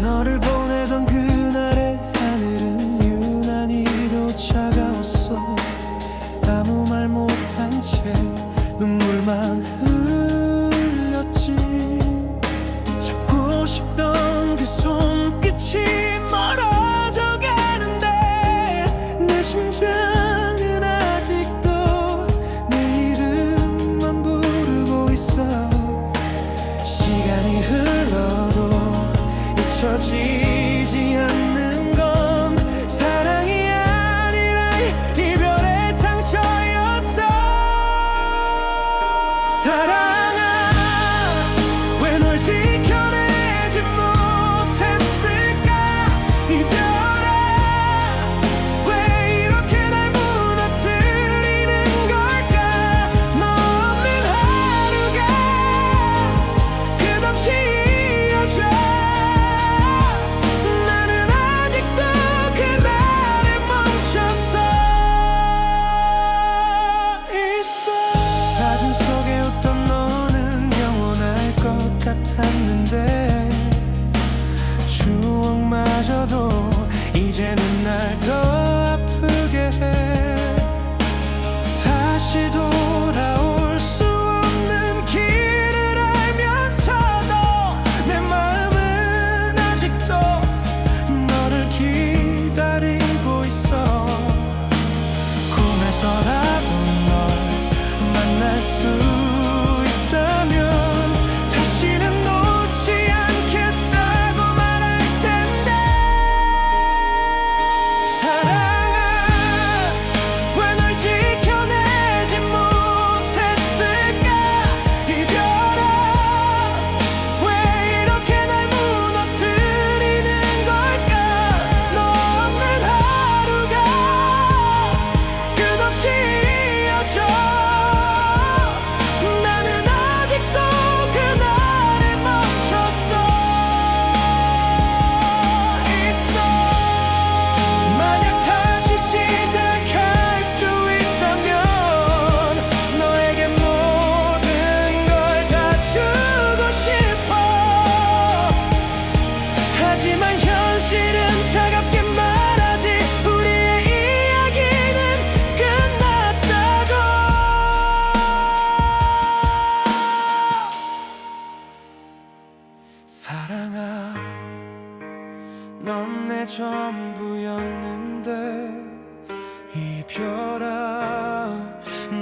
너를 보내던 그날의 하늘은 유난히도 차가웠어. 아무 말 못한 채 눈물만 흘렸지. 잡고 싶던 그 손끝이 멀어져 가는데 내 심장은 아직도 내 이름만 부르고 있어. 시간이 흐 잊혀지지 않는 soon 사랑아 넌 내 전부였는데 이별아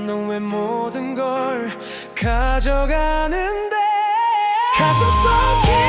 넌 왜 모든 걸 가져가는데? 가슴 속에